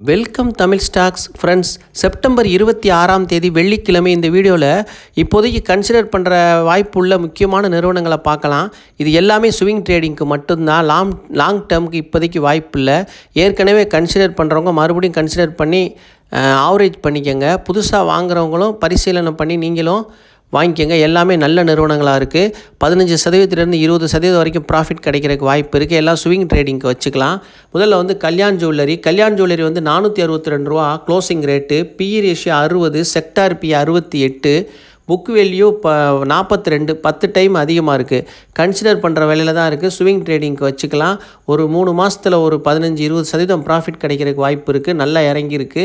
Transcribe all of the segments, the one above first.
Welcome Tamil stocks friends September இருபத்தி ஆறாம் தேதி வெள்ளிக்கிழமை இந்த வீடியோவில் இப்போதைக்கு கன்சிடர் பண்ணுற வாய்ப்புள்ள முக்கியமான நிறுவனங்களை பார்க்கலாம். இது எல்லாமே ஸ்விங் ட்ரேடிங்க்கு மட்டும்தான். லாங் லாங் டேர்முக்கு இப்போதைக்கு வாய்ப்பு இல்லை ஏற்கனவே கன்சிடர் பண்ணுறவங்க மறுபடியும் கன்சிடர் பண்ணி ஆவரேஜ் பண்ணிக்கோங்க. புதுசாக வாங்குறவங்களும் பரிசீலனை பண்ணி நீங்களும் வாங்கிக்கோங்க. எல்லாமே நல்ல நிறுவனங்களாக இருக்குது பதினஞ்சு சதவீதத்துலேருந்து இருபது சதவீதம் வரைக்கும் ப்ராஃபிட் கிடைக்கிறதுக்கு வாய்ப்பு இருக்குது எல்லாம் ஸ்விங் ட்ரேடிங்க்கு வச்சுக்கலாம். முதல்ல வந்து கல்யாண் ஜுவல்லரி கல்யாண் ஜுவல்லரி வந்து நானூற்றி அறுபத்தி ரெண்டு ரூபா. Closing rate P E ratio அறுபது செக்டார் பி அறுபத்தி எட்டு புக் வேல்யூ இப்போ நாற்பத்தி ரெண்டு பத்து டைம் அதிகமாக இருக்குது கன்சிடர் பண்ணுற வேலையில் தான் இருக்குது ஸ்விங் ட்ரேடிங்க்கு வச்சுக்கலாம். ஒரு மூணு மாதத்தில் ஒரு பதினஞ்சு இருபது சதவீதம் ப்ராஃபிட் கிடைக்கிறதுக்கு வாய்ப்பு இருக்குது நல்லா இறங்கியிருக்கு.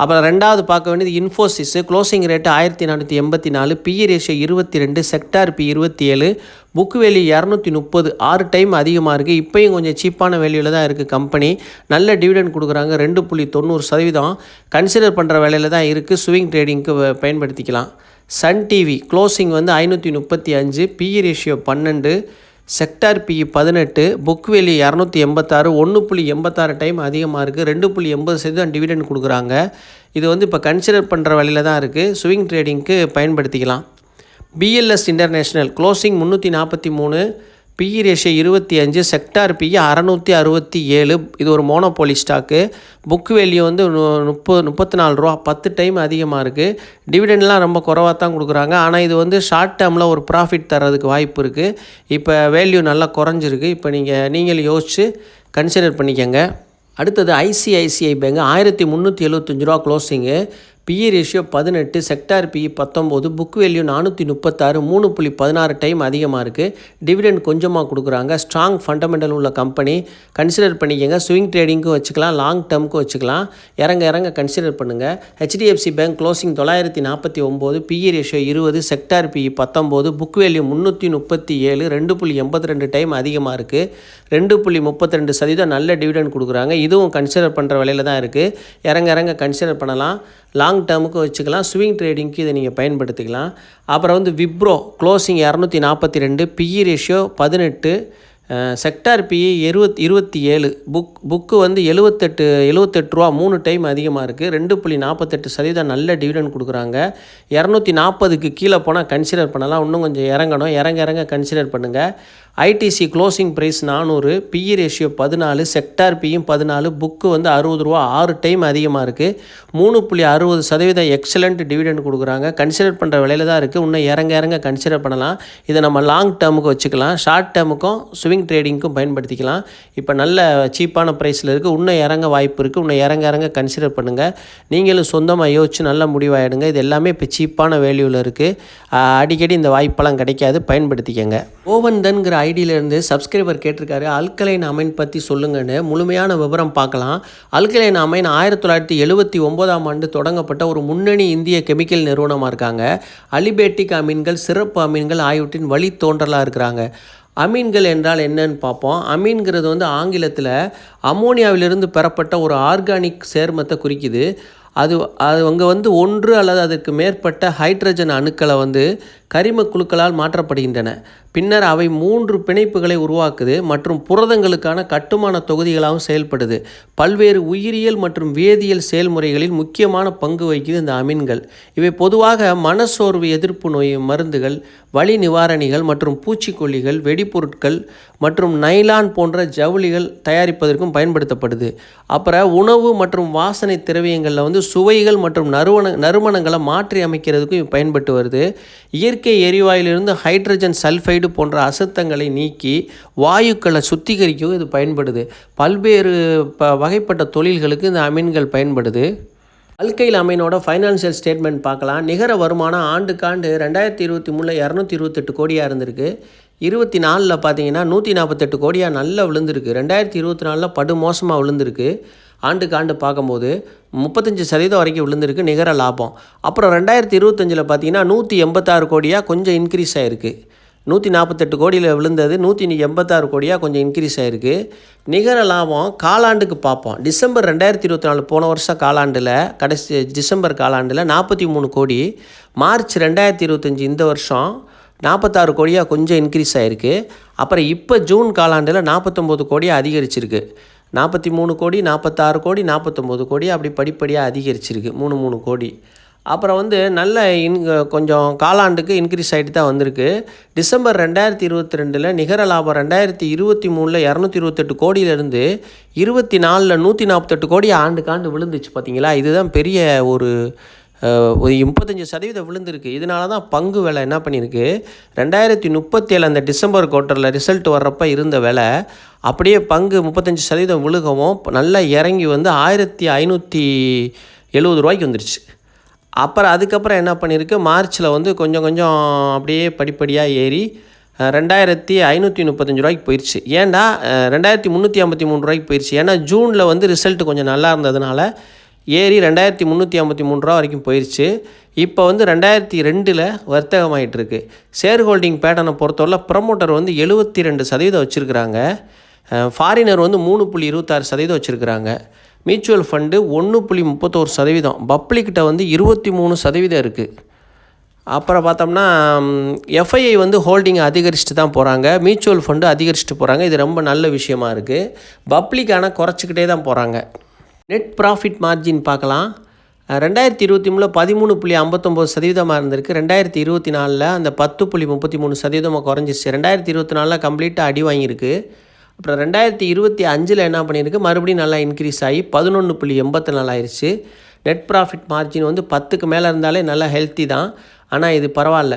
அப்புறம் ரெண்டாவது பார்க்க வேண்டியது இன்ஃபோசிஸ் க்ளோசிங் ரேட்டு ஆயிரத்தி நானூற்றி எண்பத்தி நாலு பிஇ ரேஷியோ இருபத்தி ரெண்டு செக்டார் பி இருபத்தி ஏழு புக் வேல்யூ இரநூத்தி முப்பது. ஆறு டைம் அதிகமாக இருக்குது இப்போயும் கொஞ்சம் சீப்பான வேல்யூவில் தான் இருக்குது கம்பெனி நல்ல டிவிடெண்ட் கொடுக்குறாங்க. ரெண்டு புள்ளி தொண்ணூறு சதவீதம். கன்சிடர் பண்ணுற வேலையில் தான் இருக்குது ஸ்விங் ட்ரேடிங்க்கு பயன்படுத்திக்கலாம். சன் டிவி க்ளோசிங் வந்து ஐநூற்றி முப்பத்தி அஞ்சு. பிஇ ரேஷியோ பன்னெண்டு. செக்டார் பிஇ பதினெட்டு புக் வேல்யூ இரநூத்தி எண்பத்தாறு ஒன்று புள்ளி எண்பத்தாறு டைம் அதிகமாக இருக்குது ரெண்டு புள்ளி எண்பது சதவீதம் டிவிடெண்ட் கொடுக்குறாங்க. இது வந்து இப்போ கன்சிடர் பண்ணுற வழியில் தான் இருக்குது ஸ்விங் ட்ரேடிங்க்கு பயன்படுத்திக்கலாம். பிஎல்எஸ் இன்டர்நேஷ்னல் க்ளோசிங் முந்நூற்றி நாற்பத்தி மூணு பிஇ ரேஷியோ இருபத்தி அஞ்சு செக்டார் பிஇ அறநூற்றி அறுபத்தி ஏழு. இது ஒரு மோனோபோலி ஸ்டாக்கு. புக் வேல்யூ வந்து முப்பது முப்பத்தி நாலு ரூபா. பத்து டைம் அதிகமாக இருக்குது டிவிடெண்ட்லாம் ரொம்ப குறவாக தான் கொடுக்குறாங்க. ஆனால் இது வந்து ஷார்ட் டேர்மில் ஒரு ப்ராஃபிட் தரதுக்கு வாய்ப்பு இருக்குது இப்போ வேல்யூ நல்லா குறைஞ்சிருக்கு. இப்போ நீங்கள் நீங்கள் யோசித்து கன்சிடர் பண்ணிக்கோங்க. அடுத்தது ஐசிஐசிஐ பேங்க். ஆயிரத்தி முந்நூற்றி எழுபத்தஞ்சு ரூபா க்ளோஸிங்கு. பிஇ ரேஷியோ பதினெட்டு செக்டார் பிஇ பத்தொம்போது புக் வேல்யூ நானூற்றி முப்பத்தாறு மூணு புள்ளி பதினாறு டைம் அதிகமாக இருக்குது டிவிடெண்ட் கொஞ்சமாக கொடுக்குறாங்க. ஸ்ட்ராங் ஃபண்டமெண்டல் உள்ள கம்பெனி கன்சிடர் பண்ணிக்கங்க. ஸ்விங் ட்ரேடிங்க்கும் வச்சுக்கலாம். லாங் டேர்முக்கும் வச்சுக்கலாம். இறங்க இறங்க கன்சிடர் பண்ணுங்கள் ஹெச்டிஎஃப்சி பேங்க் க்ளோசிங் தொள்ளாயிரத்தி நாற்பத்தி ஒம்பது பிஇ ரேஷியோ இருபது செக்டார் பிஇ பத்தொம்போது புக் வேல்யூ முந்நூற்றி முப்பத்தி ஏழு ரெண்டு புள்ளி எண்பத்தி ரெண்டு டைம் அதிகமாக இருக்குது ரெண்டு புள்ளி முப்பத்தி ரெண்டு சதவீதம் நல்ல டிவிடெண்ட் கொடுக்குறாங்க. இதுவும் கன்சிடர் பண்ணுற விலையில் தான் இருக்குது இறங்க இறங்க கன்சிடர் பண்ணலாம். லாங் டேர்முக்கு வச்சுக்கலாம். ஸ்விங் ட்ரேடிங்க்கு இதை நீங்கள் பயன்படுத்திக்கலாம். அப்புறம் வந்து விப்ரோ க்ளோசிங் இரநூத்தி நாற்பத்தி ரெண்டு பிஇ ரேஷியோ பதினெட்டு செக்டார் பிஇ இருபத் இருபத்தி ஏழு புக் புக்கு வந்து எழுபத்தெட்டு எழுபத்தெட்டு ரூபா மூணு டைம் அதிகமாக இருக்குது ரெண்டு புள்ளி நாற்பத்தெட்டு சதவீதம் நல்ல டிவிடன் கொடுக்குறாங்க. இரநூத்தி நாற்பதுக்கு கீழே போனால் கன்சிடர் பண்ணலாம். இன்னும் கொஞ்சம் இறங்கணும். இறங்க இறங்க கன்சிடர் பண்ணுங்கள் ஐடிசி க்ளோசிங் ப்ரைஸ் நானூறு பிஇ ரேஷியோ பதினாலு செக்டார் பியும் பதினாலு புக்கு வந்து அறுபது ரூபா ஆறு டைம் அதிகமாக இருக்குது மூணு புள்ளி அறுபது சதவீதம் எக்ஸலண்ட் டிவிடெண்ட் கொடுக்குறாங்க. கன்சிடர் பண்ணுற விலையில தான் இருக்குது இன்னும் இறங்க இறங்க கன்சிடர் பண்ணலாம். இதை நம்ம லாங் டேர்முக்கு வச்சுக்கலாம். ஷார்ட் டேர்முக்கும் ஸ்விங் ட்ரேடிங்க்கும் பயன்படுத்திக்கலாம். இப்போ நல்ல சீப்பான ப்ரைஸில் இருக்குது இன்னும் இறங்க வாய்ப்பு இருக்குது இன்னும் இறங்க இறங்க கன்சிடர் பண்ணுங்கள் நீங்களும் சொந்தமாக யோசிச்சு நல்ல முடிவாயிடுங்க. இது எல்லாமே இப்போ சீப்பான வேல்யூவில் இருக்குது அடிக்கடி இந்த வாய்ப்பெல்லாம் கிடைக்காது. பயன்படுத்திக்கங்க. ஓவன் தன்கிற ஐடியிலேருந்து சப்ஸ்கிரைபர் கேட்டிருக்காரு அல்கலைன் அமைன் பற்றி சொல்லுங்கன்னு முழுமையான விவரம் பார்க்கலாம். அல்கலைன் அமைன் ஆயிரத்தி தொள்ளாயிரத்தி எழுபத்தி ஒம்போதாம் ஆண்டு தொடங்கப்பட்ட ஒரு முன்னணி இந்திய கெமிக்கல் நிறுவனமாக இருக்காங்க. அலிபேட்டிக் அமீன்கள் சிறப்பு அமீன்கள் ஆகியவற்றின் வழி தோன்றலாக இருக்கிறாங்க. அமீன்கள் என்றால் என்னன்னு பார்ப்போம். அமீன்கிறது வந்து ஆங்கிலத்தில் அமோனியாவிலிருந்து பெறப்பட்ட ஒரு ஆர்கானிக் சேர்மத்தை குறிக்குது. அது அது அங்கே வந்து ஒன்று அல்லது அதற்கு மேற்பட்ட ஹைட்ரஜன் அணுக்களை வந்து கரிம குழுக்களால் மாற்றப்படுகின்றன. பின்னர் அவை மூன்று பிணைப்புகளை உருவாக்குது மற்றும் புரதங்களுக்கான கட்டுமான தொகுதிகளாகவும் செயல்படுது. பல்வேறு உயிரியல் மற்றும் வேதியியல் செயல்முறைகளில் முக்கியமான பங்கு வகிக்குது இந்த அமீன்கள். இவை பொதுவாக மனசோர்வு எதிர்ப்பு நோய் மருந்துகள் வலி நிவாரணிகள் மற்றும் பூச்சிக்கொல்லிகள் வெடிபொருட்கள் மற்றும் நைலான் போன்ற ஜவுளிகள் தயாரிப்பதற்கும் பயன்படுத்தப்படுது. அப்புறம் உணவு மற்றும் வாசனை திரவியங்களில் வந்து சுவைகள் மற்றும் நறுவன நறுமணங்களை மாற்றி அமைக்கிறதுக்கும் பயன்பட்டு வருது. இயற்கை எரிவாயிலிருந்து ஹைட்ரஜன் சல்ஃபைடு போன்ற அசுத்தங்களை நீக்கி வாயுக்களை சுத்திகரிக்கவும் இது பயன்படுது. பல்வேறு ப வகைப்பட்ட தொழில்களுக்கு இந்த அமீன்கள் பயன்படுது. அல்கைல் அமைனோட ஃபைனான்சியல் ஸ்டேட்மெண்ட் பார்க்கலாம். நிகர வருமானம் ஆண்டுக்காண்டு ரெண்டாயிரத்தி இருபத்தி மூணில் இரநூத்தி இருபத்தெட்டு கோடியாக இருந்திருக்கு. இருபத்தி நாலில் பார்த்தீங்கன்னா நூற்றி நாற்பத்தெட்டு கோடியாக நல்லா விழுந்திருக்கு. ரெண்டாயிரத்தி இருபத்தி நாலில் படு மோசமாக விழுந்திருக்கு. ஆண்டுக்கு ஆண்டு பார்க்கும்போது முப்பத்தஞ்சு சதவீதம் வரைக்கும் விழுந்திருக்கு நிகர லாபம். அப்புறம் ரெண்டாயிரத்தி இருபத்தஞ்சில் பார்த்தீங்கன்னா நூற்றி எண்பத்தாறு கோடியாக கொஞ்சம் இன்க்ரீஸ் ஆகிருக்கு நூற்றி நாற்பத்தெட்டு கோடியில் விழுந்தது. நூற்றி எண்பத்தாறு கோடியாக கொஞ்சம் இன்க்ரீஸ் ஆகிருக்கு நிகர லாபம் காலாண்டுக்கு பார்ப்போம். டிசம்பர் ரெண்டாயிரத்தி இருபத்தி நாலு போன வருஷம் காலாண்டில் கடைசி டிசம்பர் காலாண்டில் நாற்பத்தி மூணு கோடி. மார்ச் ரெண்டாயிரத்தி இருபத்தஞ்சி இந்த வருஷம் நாற்பத்தாறு கோடியாக கொஞ்சம் இன்க்ரீஸ் ஆகிருக்கு அப்புறம் இப்போ ஜூன் காலாண்டில் நாற்பத்தொம்போது கோடியாக அதிகரிச்சிருக்கு. நாற்பத்தி மூணு கோடி நாற்பத்தாறு கோடி நாற்பத்தொம்போது கோடி அப்படி படிப்படியாக அதிகரிச்சிருக்கு. மூணு மூணு கோடி. அப்புறம் வந்து நல்ல இன் கொஞ்சம் காலாண்டுக்கு இன்க்ரீஸ் ஆகிட்டு தான் வந்திருக்கு. டிசம்பர் ரெண்டாயிரத்தி இருபத்தி ரெண்டில் நிகர லாபம் ரெண்டாயிரத்தி இருபத்தி மூணில் இரநூத்தி இருபத்தெட்டு கோடியிலேருந்து இருபத்தி நாலில் நூற்றி நாற்பத்தெட்டு கோடி ஆண்டுக்காண்டு விழுந்துச்சு பார்த்தீங்களா இதுதான் பெரிய ஒரு ஒரு முப்பத்தஞ்சு சதவீதம் விழுந்திருக்கு. இதனால தான் பங்கு விலை என்ன பண்ணியிருக்கு? ரெண்டாயிரத்தி முப்பத்தேழு அந்த டிசம்பர் குவார்ட்டரில் ரிசல்ட் வர்றப்ப இருந்த விலை அப்படியே பங்கு முப்பத்தஞ்சு சதவீதம் விழுகவும் நல்லா இறங்கி வந்து ஆயிரத்தி ஐநூற்றி எழுபது ரூபாய்க்கு வந்துருச்சு. அப்புறம் அதுக்கப்புறம் என்ன பண்ணியிருக்கு? மார்ச்சில் வந்து கொஞ்சம் கொஞ்சம் அப்படியே படிப்படியாக ஏறி ரெண்டாயிரத்தி ஐநூற்றி முப்பத்தஞ்சு ரூபாய்க்கு போயிடுச்சு ஏன்டா ரெண்டாயிரத்தி முந்நூற்றி ஐம்பத்தி மூணு ரூபாய்க்கு போயிடுச்சு ஏன்னா ஜூனில் வந்து ரிசல்ட் கொஞ்சம் நல்லா இருந்ததுனால ஏறி ரெண்டாயிரத்தி முந்நூற்றி ஐம்பத்தி மூணு ரூபா வரைக்கும் போயிடுச்சு இப்போ வந்து ரெண்டாயிரத்தி ரெண்டில் வர்த்தகமாயிட்டுருக்கு ஷேர் ஹோல்டிங் பேட்டனை பொறுத்தவரை ப்ரமோட்டர் வந்து எழுபத்தி ரெண்டு சதவீதம் வச்சுருக்கிறாங்க. ஃபாரினர் வந்து மூணு புள்ளி இருபத்தாறு சதவீதம் வச்சுருக்கிறாங்க. மியூச்சுவல் ஃபண்டு ஒன்று புள்ளி முப்பத்தோரு சதவீதம். பப்ளிக்கிட்ட வந்து இருபத்தி மூணு சதவீதம் இருக்குது அப்புறம் பார்த்தோம்னா எஃப்ஐஐ வந்து ஹோல்டிங் அதிகரிச்சுட்டு தான் போகிறாங்க மியூச்சுவல் ஃபண்டு அதிகரிச்சுட்டு போகிறாங்க இது ரொம்ப நல்ல விஷயமா இருக்குது பப்ளிக் ஆனால் குறைச்சிக்கிட்டே தான் போகிறாங்க நெட் ப்ராஃபிட் மார்ஜின் பார்க்கலாம். ரெண்டாயிரத்தி இருபத்தி மூணில் பதிமூணு புள்ளி ஐம்பத்தொம்போது சதவீதமாக இருந்திருக்கு. ரெண்டாயிரத்தி இருபத்தி நாலில் அந்த பத்து புள்ளி முப்பத்தி மூணு சதவீதமாக குறைஞ்சிருச்சு. ரெண்டாயிரத்தி இருபத்தி நாலில் கம்ப்ளீட்டாக அடி வாங்கியிருக்கு. அப்புறம் ரெண்டாயிரத்தி இருபத்தி அஞ்சில் என்ன பண்ணியிருக்கு? மறுபடியும் நல்லா இன்க்ரீஸ் ஆகி பதினொன்று புள்ளி எண்பத்தி நாலு ஆயிடுச்சு நெட் ப்ராஃபிட் மார்ஜின் வந்து பத்துக்கு மேலே இருந்தாலே நல்லா ஹெல்த்தி தான். ஆனால் இது பரவாயில்ல.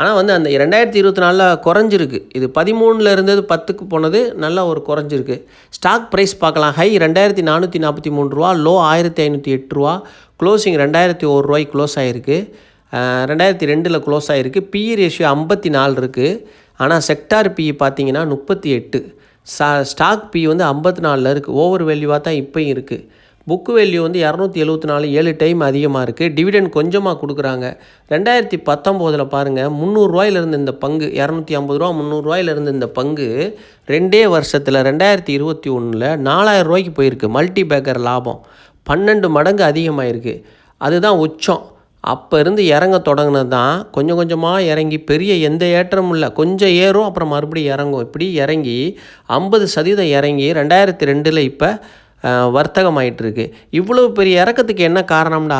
ஆனால் வந்து அந்த ரெண்டாயிரத்தி இருபத்தி நாலில் குறைஞ்சிருக்கு. இது பதிமூணில் இருந்தது பத்துக்கு போனது நல்லா ஒரு குறைஞ்சிருக்கு. ஸ்டாக் ப்ரைஸ் பார்க்கலாம். ஹை ரெண்டாயிரத்தி நானூற்றி நாற்பத்தி மூணு ரூபா லோ ஆயிரத்தி ஐநூற்றி எட்டு ரூபா. க்ளோசிங் ரெண்டாயிரத்தி ஒரு ரூபாய்க்கு க்ளோஸ் ஆகிருக்கு ரெண்டாயிரத்தி ரெண்டில் க்ளோஸ் ஆகிருக்கு பிஇ ரேஷியோ ஐம்பத்தி நாலு இருக்குது ஆனால் செக்டார் பிஇ பார்த்தீங்கன்னா முப்பத்தி எட்டு. சா ஸ்டாக் பி வந்து ஐம்பத்தி நாலில் இருக்குது ஓவர் வேல்யூவாக தான் இப்போயும் இருக்குது புக்கு வேல்யூ வந்து இரநூத்தி எழுபத்தி நாலு ஏழு டைம் அதிகமாக இருக்குது டிவிடெண்ட் கொஞ்சமாக கொடுக்குறாங்க. ரெண்டாயிரத்தி பத்தொம்போதில் பாருங்கள் முந்நூறுரூவாயிலிருந்து இந்த பங்கு இரநூத்தி ஐம்பது ரூபா முந்நூறுரூவாயிலிருந்து இந்த பங்கு ரெண்டே வருஷத்தில் ரெண்டாயிரத்தி இருபத்தி ஒன்றில் நாலாயிரம் ரூபாய்க்கு போயிருக்கு. மல்டி பேக்கர் லாபம். பன்னெண்டு மடங்கு அதிகமாயிருக்கு. அதுதான் உச்சம். அப்போ இருந்து இறங்க தொடங்கினது தான். கொஞ்சம் கொஞ்சமாக இறங்கி பெரிய எந்த ஏற்றமும் இல்லை. கொஞ்சம் ஏறும் அப்புறம் மறுபடியும் இறங்கும். இப்படி இறங்கி ஐம்பது சதவீதம் இறங்கி ரெண்டாயிரத்தி ரெண்டில் இப்போ வர்த்தகமாயிட்டிருக்கு. இவ்வளோ பெரிய இறக்கத்துக்கு என்ன காரணம்னா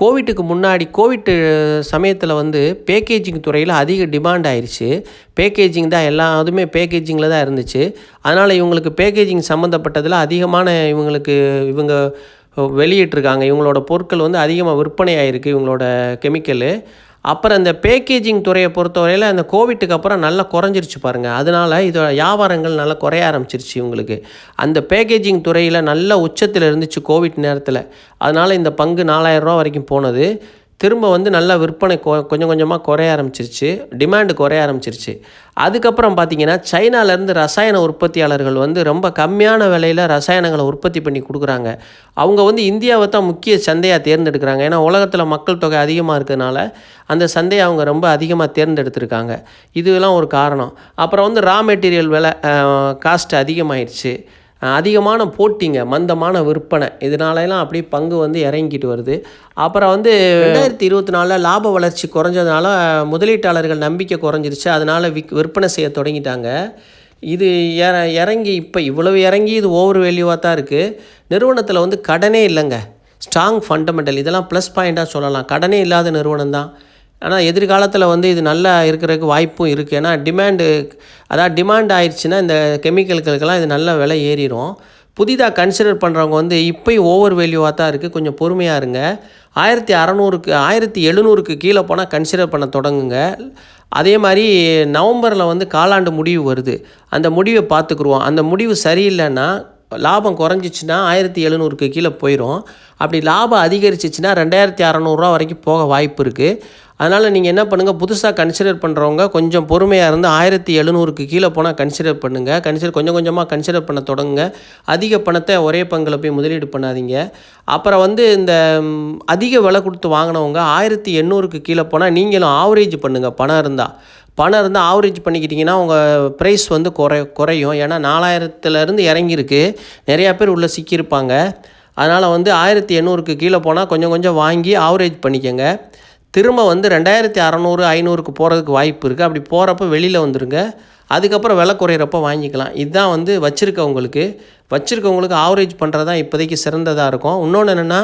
கோவிட்டுக்கு முன்னாடி கோவிட் சமயத்தில் வந்து பேக்கேஜிங் துறையில் அதிக டிமாண்ட் ஆயிடுச்சு பேக்கேஜிங் தான் எல்லா அதுவுமே பேக்கேஜிங்கில் தான் இருந்துச்சு. அதனால் இவங்களுக்கு பேக்கேஜிங் சம்மந்தப்பட்டதில் அதிகமான இவங்களுக்கு இவங்க வெளியிட்டிருக்காங்க. இவங்களோட பொருட்கள் வந்து அதிகமாக விற்பனை ஆகிருக்கு இவங்களோட கெமிக்கலு. அப்புறம் இந்த பேக்கேஜிங் துறையை பொறுத்தவரையில் அந்த கோவிட்டுக்கு அப்புறம் நல்லா குறைஞ்சிருச்சு பாருங்கள் அதனால் இதோட வியாபாரங்கள் நல்லா குறைய ஆரம்பிச்சிருச்சு இவங்களுக்கு. அந்த பேக்கேஜிங் துறையில் நல்ல உச்சத்தில் இருந்துச்சு கோவிட் நேரத்தில். அதனால் இந்த பங்கு நாலாயிரம் ரூபா வரைக்கும் போனது. திரும்ப வந்து நல்லா விற்பனை கொ கொஞ்சம் கொஞ்சமாக குறைய ஆரம்பிச்சிருச்சு. டிமாண்டு குறைய ஆரம்பிச்சிருச்சு. அதுக்கப்புறம் பார்த்திங்கன்னா சைனாலேருந்து ரசாயன உற்பத்தியாளர்கள் வந்து ரொம்ப கம்மியான விலையில் ரசாயனங்களை உற்பத்தி பண்ணி கொடுக்குறாங்க. அவங்க வந்து இந்தியாவை தான் முக்கிய சந்தையாக தேர்ந்தெடுக்கிறாங்க. ஏன்னா உலகத்தில் மக்கள் தொகை அதிகமாக இருக்கிறதுனால அந்த சந்தையை அவங்க ரொம்ப அதிகமாக தேர்ந்தெடுத்திருக்காங்க. இதுலாம் ஒரு காரணம். அப்புறம் வந்து ரா மெட்டீரியல் விலை காஸ்ட் அதிகமாகிடுச்சு அதிகமான போட்டிங்க மந்தமான விற்பனை. இதனாலலாம் அப்படியே பங்கு வந்து இறங்கிட்டு வருது. அப்புறம் வந்து ரெண்டாயிரத்தி இருபத்தி நாலில் லாப வளர்ச்சி குறைஞ்சதுனால முதலீட்டாளர்கள் நம்பிக்கை குறைஞ்சிருச்சு. அதனால் விக் விற்பனை செய்ய தொடங்கிட்டாங்க. இது இற இறங்கி இப்போ இவ்வளவு இறங்கி இது ஓவர் வேல்யூவாக தான் இருக்குது நிறுவனத்தில் வந்து கடனே இல்லைங்க. ஸ்ட்ராங் ஃபண்டமெண்டல் இதெல்லாம் ப்ளஸ் பாயிண்ட்டாக சொல்லலாம். கடனே இல்லாத நிறுவனம் தான். ஆனால் எதிர்காலத்தில் வந்து இது நல்லா இருக்கிறதுக்கு வாய்ப்பும் இருக்குது ஏன்னா டிமாண்டு அதாவது டிமாண்ட் ஆயிடுச்சுன்னா இந்த கெமிக்கல்களுக்கெல்லாம் இது நல்ல விலை ஏறிடும் புதிதாக கன்சிடர் பண்ணுறவங்க வந்து இப்போயும் ஓவர் வேல்யூவாக தான் இருக்குது கொஞ்சம் பொறுமையாக இருங்க. ஆயிரத்தி அறநூறுக்கு ஆயிரத்தி எழுநூறுக்கு கீழே போனால் கன்சிடர் பண்ண தொடங்குங்க. அதே மாதிரி நவம்பரில் வந்து காலாண்டு முடிவு வருது. அந்த முடிவை பார்த்துக்குருவோம். அந்த முடிவு சரியில்லைன்னா லாபம் குறைஞ்சிச்சின்னா ஆயிரத்தி எழுநூறுக்கு கீழே போயிடும் அப்படி லாபம் அதிகரிச்சிச்சுன்னா ரெண்டாயிரத்தி அறநூறுரூவா வரைக்கும் போக வாய்ப்பு இருக்குது அதனால் நீங்கள் என்ன பண்ணுங்கள் புதுசாக கன்சிடர் பண்ணுறவங்க கொஞ்சம் பொறுமையாக இருந்து ஆயிரத்தி எழுநூறுக்கு கீழே போனால் கன்சிடர் பண்ணுங்கள் கன்சிடர் கொஞ்சம் கொஞ்சமாக கன்சிடர் பண்ண தொடங்குங்க. அதிக பணத்தை ஒரே பங்கில் போய் முதலீடு பண்ணாதீங்க. அப்புறம் வந்து இந்த அதிக விலை கொடுத்து வாங்கினவங்க ஆயிரத்தி எண்ணூறுக்கு கீழே போனால் நீங்களும் ஆவரேஜ் பண்ணுங்கள் பணம் இருந்தால் பணம் இருந்தால் ஆவரேஜ் பண்ணிக்கிட்டிங்கன்னா உங்கள் ப்ரைஸ் வந்து குறை குறையும். ஏன்னா நாலாயிரத்துலேருந்து இறங்கியிருக்கு. நிறையா பேர் உள்ளே சிக்கியிருப்பாங்க. அதனால் வந்து ஆயிரத்தி எண்ணூறுக்கு கீழே போனால் கொஞ்சம் கொஞ்சம் வாங்கி ஆவரேஜ் பண்ணிக்கோங்க. திரும்ப வந்து ரெண்டாயிரத்தி அறநூறு ஐநூறுக்கு போகிறதுக்கு வாய்ப்பு இருக்குது அப்படி போகிறப்ப வெளியில் வந்துடுங்க அதுக்கப்புறம் விலை குறையிறப்ப வாங்கிக்கலாம். இதுதான் வந்து வச்சுருக்கவங்களுக்கு வச்சுருக்கவங்களுக்கு ஆவரேஜ் பண்ணுறது தான் இப்போதைக்கு சிறந்ததாக இருக்கும். இன்னொன்று என்னென்னா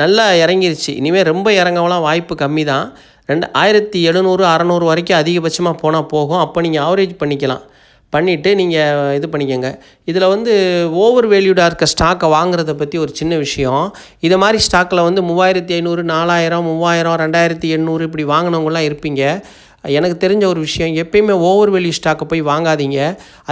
நல்லா இறங்கிருச்சு. இனிமேல் ரொம்ப இறங்கவெல்லாம் வாய்ப்பு கம்மி தான் ரெண்டு ஆயிரத்தி எழுநூறு அறநூறு வரைக்கும் அதிகபட்சமாக போனால் போகும். அப்போ நீங்கள் ஆவரேஜ் பண்ணிக்கலாம். பண்ணிவிட்டு நீங்கள் இது பண்ணிக்கோங்க. இதில் வந்து ஓவர் வேல்யூடாக இருக்க ஸ்டாக்கை வாங்குறத பற்றி ஒரு சின்ன விஷயம். இது மாதிரி ஸ்டாக்கில் வந்து மூவாயிரத்தி ஐநூறு நாலாயிரம் மூவாயிரம் ரெண்டாயிரத்தி எண்ணூறு இப்படி வாங்கினவங்களாம் இருப்பீங்க. எனக்கு தெரிஞ்ச ஒரு விஷயம் எப்பயுமே ஓவர் வேல்யூ ஸ்டாக்கை போய் வாங்காதீங்க.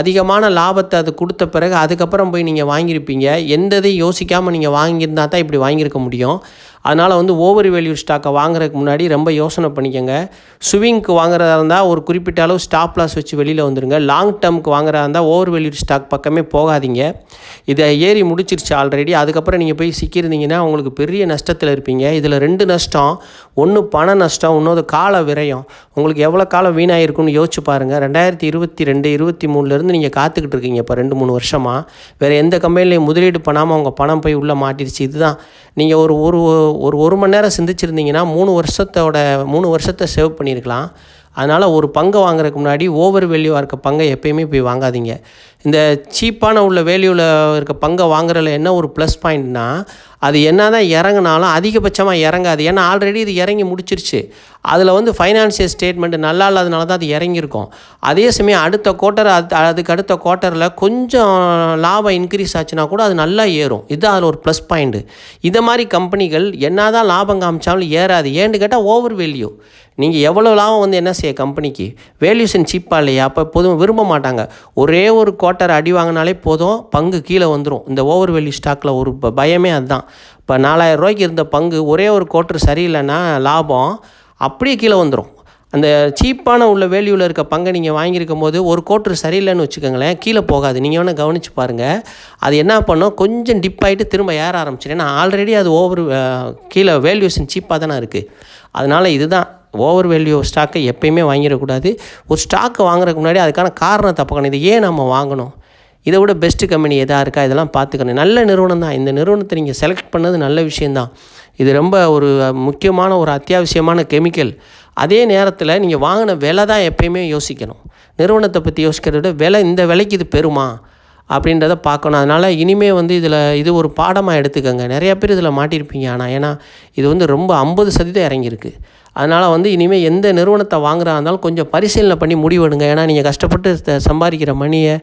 அதிகமான லாபத்தை அது கொடுத்த பிறகு அதுக்கப்புறம் போய் நீங்கள் வாங்கியிருப்பீங்க. எந்த இதையும் யோசிக்காமல் நீங்கள் வாங்கியிருந்தா தான் இப்படி வாங்கியிருக்க முடியும். அதனால் வந்து ஓவர் வேல்யூ ஸ்டாக்கை வாங்குறதுக்கு முன்னாடி ரொம்ப யோசனை பண்ணிக்கோங்க. ஸ்விங்க்கு வாங்குறதா இருந்தால் ஒரு குறிப்பிட்ட அளவு ஸ்டாப் லாஸ் வச்சு வெளியில் வந்துடுங்க லாங் டேர்முக்கு வாங்குறதா இருந்தால் ஓவர் வேல்யூ ஸ்டாக் பக்கமே போகாதீங்க. இதை ஏறி முடிச்சிருச்சு ஆல்ரெடி அதுக்கப்புறம் நீங்கள் போய் சிக்கியிருந்தீங்கன்னா உங்களுக்கு பெரிய நஷ்டத்தில் இருப்பீங்க. இதில் ரெண்டு நஷ்டம் ஒன்று பண நஷ்டம் இன்னொரு கால விரயம். உங்களுக்கு எவ்வளோ காலம் வீணாயிருக்குன்னு யோசிச்சு பாருங்கள் ரெண்டாயிரத்தி இருபத்தி ரெண்டு இருபத்தி மூணுலேருந்து நீங்கள் காத்துக்கிட்டு இருக்கீங்க இப்போ ரெண்டு மூணு வருஷமாக வேறு எந்த கம்பெனிலையும் முதலீடு பண்ணாமல் உங்கள் பணம் போய் உள்ளே மாட்டிருச்சு. இதுதான். நீங்கள் ஒரு ஒரு ஒரு ஒரு மணி நேரம் சிந்திச்சிருந்தீங்கன்னா மூணு வருஷத்தோட மூணு வருஷத்தை சேவ் பண்ணியிருக்கலாம். அதனால் ஒரு பங்கை வாங்குறதுக்கு முன்னாடி ஓவர் வேல்யூவாக இருக்க பங்கை எப்பயுமே போய் வாங்காதீங்க. இந்த சீப்பான உள்ள வேல்யூவில் இருக்க பங்கை வாங்குறதுல என்ன ஒரு ப்ளஸ் பாயிண்ட்னா அது என்ன தான் இறங்குனாலும் அதிகபட்சமாக இறங்காது. ஏன்னா ஆல்ரெடி இது இறங்கி முடிச்சிருச்சு. அதில் வந்து ஃபைனான்சியல் ஸ்டேட்மெண்ட் நல்லா இல்லாதனால தான் அது இறங்கியிருக்கும். அதே சமயம் அடுத்த குவார்ட்டர் அது அதுக்கு அடுத்த குவார்ட்டரில் கொஞ்சம் லாபம் இன்க்ரீஸ் ஆச்சுன்னா கூட அது நல்லா ஏறும். இது அதில் ஒரு ப்ளஸ் பாயிண்ட்டு இதை மாதிரி கம்பெனிகள் என்ன தான் லாபம் காமிச்சாலும் ஏறாது. ஏன்னு கேட்டால் ஓவர் வேல்யூ நீங்கள் எவ்வளோ லாபம் வந்து என்ன செய்ய கம்பெனிக்கு வேல்யூஷன் சீப்பாக இல்லையா? அப்போ போதும் விரும்ப மாட்டாங்க. ஒரே ஒரு குவார்ட்டர் அடி வாங்கினாலே போதும் பங்கு கீழே வந்துடும் இந்த ஓவர் வேல்யூ ஸ்டாக்கில் ஒரு பயமே அதுதான். இப்போ நாலாயிரம் ரூபாய்க்கு இருந்த பங்கு ஒரே ஒரு கோட்டர் சரியில்லைன்னா லாபம் அப்படியே கீழே வந்துடும் அந்த சீப்பான உள்ள வேல்யூவில் இருக்க பங்கை நீங்கள் வாங்கியிருக்கும் போது ஒரு கோட்ரு சரியில்லைன்னு வச்சுக்கோங்களேன் கீழே போகாது. நீங்கள் வேணால் கவனித்து பாருங்கள் அது என்ன பண்ணோம்? கொஞ்சம் டிப் ஆகிட்டு திரும்ப ஏற ஆரம்பிச்சிடும் ஏன்னா ஆல்ரெடி அது ஓவர் கீழே வேல்யூஷன் சீப்பாக தானே இருக்குது அதனால் இதுதான். ஓவர் வேல்யூ ஸ்டாக்கை எப்பயுமே வாங்கிடக்கூடாது. ஒரு ஸ்டாக்கை வாங்குறதுக்கு முன்னாடி அதுக்கான காரணத்தை பார்க்கணும். இது ஏன் நம்ம வாங்கணும்? இதை விட பெஸ்ட்டு கம்பெனி எதாக இருக்கா இதெல்லாம் பார்த்துக்கணும். நல்ல நிறுவனம் தான். இந்த நிறுவனத்தை நீங்கள் செலக்ட் பண்ணது நல்ல விஷயந்தான் இது ரொம்ப ஒரு முக்கியமான ஒரு அத்தியாவசியமான கெமிக்கல் அதே நேரத்தில் நீங்கள் வாங்கின விலை தான் எப்பயுமே யோசிக்கணும். நிறுவனத்தை பற்றி யோசிக்கிறத விட விலை இந்த விலைக்கு இது பெறுமா அப்படின்றத பார்க்கணும். அதனால் இனிமேல் வந்து இதில் இது ஒரு பாடமாக எடுத்துக்கோங்க. நிறையா பேர் இதில் மாட்டியிருப்பீங்க ஆனால் ஏன்னா இது வந்து ரொம்ப ஐம்பது சதவீதம் இறங்கியிருக்கு. அதனால் வந்து இனிமேல் எந்த நிறுவனத்தை வாங்குறா இருந்தாலும் கொஞ்சம் பரிசீலனை பண்ணி முடிவெடுங்க. ஏன்னா நீங்கள் கஷ்டப்பட்டு சம்பாதிக்கிற மணியை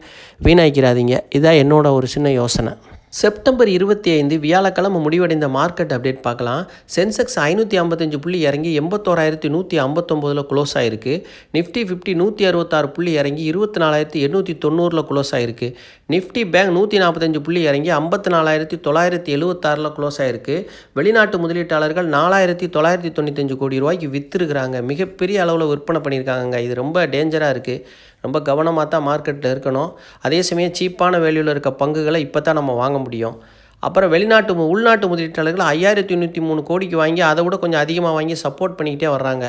வீணாக்கிறாதீங்க இதான் என்னோட ஒரு சின்ன யோசனை. செப்டம்பர் இருபத்தி ஐந்து வியாழக்கிழமை முடிவடைந்த மார்க்கெட் அப்டேட் பார்க்கலாம். சென்செக்ஸ் ஐநூற்றி ஐம்பத்தஞ்சு புள்ளி இறங்கி எண்பத்தோராயிரத்தி நூற்றி ஐம்பத்தொம்போதில் க்ளோஸ் ஆயிருக்கு. நிஃப்டி ஃபிஃப்டி நூற்றி அறுபத்தாறு புள்ளி இறங்கி இருபத்தி நாலாயிரத்தி எண்ணூற்றி தொண்ணூறில் க்ளோஸ் ஆயிருக்கு. நிஃப்டி பேங்க் நூற்றி நாற்பத்தஞ்சு புள்ளி இறங்கி ஐம்பத்தி நாலாயிரத்தி தொள்ளாயிரத்தி எழுபத்தாறில் க்ளோஸ் ஆயிருக்கு. வெளிநாட்டு முதலீட்டாளர்கள் நாலாயிரத்தி தொள்ளாயிரத்தி தொண்ணூத்தஞ்சு கோடி ரூபாய்க்கு விற்றுருக்குறாங்க மிகப்பெரிய அளவில் விற்பனை பண்ணியிருக்காங்க இது ரொம்ப டேஞ்சராக இருக்குது ரொம்ப கவனமாக தான் மார்க்கெட்டில் இருக்கணும். அதே சமயம் சீப்பான வேல்யூவில் இருக்க பங்குகளை இப்போ தான் நம்ம வாங்க முடியும். அப்புறம் வெளிநாட்டு உள்நாட்டு முதலீட்டாளர்கள் ஐயாயிரத்தி தொண்ணூற்றி மூணு கோடிக்கு வாங்கி அதை விட கொஞ்சம் அதிகமாக வாங்கி சப்போர்ட் பண்ணிக்கிட்டே வர்றாங்க.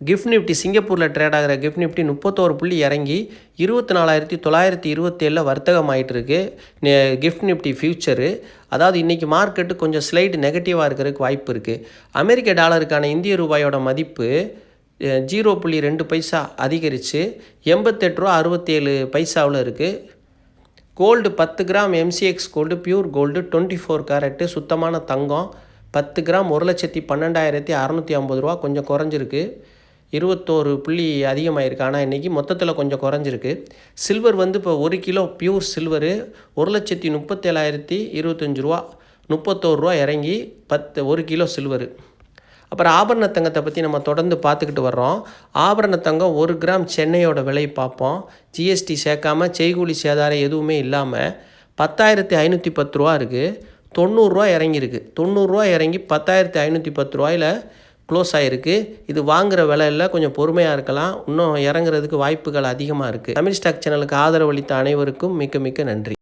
கிஃப்ட் நிஃப்டி சிங்கப்பூரில் ட்ரேட் ஆகிற கிஃப்ட் நிஃப்டி முப்பத்தோரு புள்ளி இறங்கி இருபத்தி நாலாயிரத்தி தொள்ளாயிரத்தி இருபத்தேழில் வர்த்தகம் ஆகிட்டுருக்கு நெ- கிஃப்ட் நிஃப்டி ஃபியூச்சரு அதாவது இன்றைக்கி மார்க்கெட்டு கொஞ்சம் ஸ்லைடு நெகட்டிவாக இருக்கிறதுக்கு வாய்ப்பு இருக்குது அமெரிக்க டாலருக்கான இந்திய ரூபாயோட மதிப்பு ஜீரோ புள்ளி ரெண்டு பைசா அதிகரித்து எண்பத்தெட்டு ரூபா அறுபத்தேழு பைசாவில் இருக்குது கோல்டு பத்து gram MCX gold pure gold twenty four carat சுத்தமான தங்கம் பத்து கிராம் ஒரு லட்சத்தி பன்னெண்டாயிரத்தி அறநூற்றி ஐம்பது ரூபா கொஞ்சம் குறைஞ்சிருக்கு. இருபத்தோரு புள்ளி அதிகமாயிருக்கு. ஆனால் இன்றைக்கி மொத்தத்தில் கொஞ்சம் குறைஞ்சிருக்கு. சில்வர் வந்து இப்போ ஒரு கிலோ பியூர் சில்வரு ஒரு லட்சத்தி முப்பத்தேழாயிரத்தி இருபத்தஞ்சி ரூபா முப்பத்தோரு ரூபா இறங்கி பத்து ஒரு கிலோ சில்வரு அப்புறம் ஆபரண தங்கத்தை பற்றி நம்ம தொடர்ந்து பார்த்துக்கிட்டு வர்றோம். ஆபரண தங்கம் ஒரு கிராம் சென்னையோட விலை பார்ப்போம். ஜிஎஸ்டி சேர்க்காம செய்கூலி சேதாரம் எதுவுமே இல்லாமல் பத்தாயிரத்தி ஐநூற்றி பத்து ரூபா இருக்குது தொண்ணூறுரூவா இறங்கியிருக்கு. தொண்ணூறுரூவா இறங்கி பத்தாயிரத்தி ஐநூற்றி பத்து ரூபாயில் க்ளோஸ் ஆகிருக்கு இது வாங்குற விலையில் கொஞ்சம் பொறுமையாக இருக்கலாம். இன்னும் இறங்குறதுக்கு வாய்ப்புகள் அதிகமாக இருக்குது தமிழ் ஸ்டாக் சேனலுக்கு ஆதரவு அளித்த அனைவருக்கும் மிக்க மிக்க நன்றி.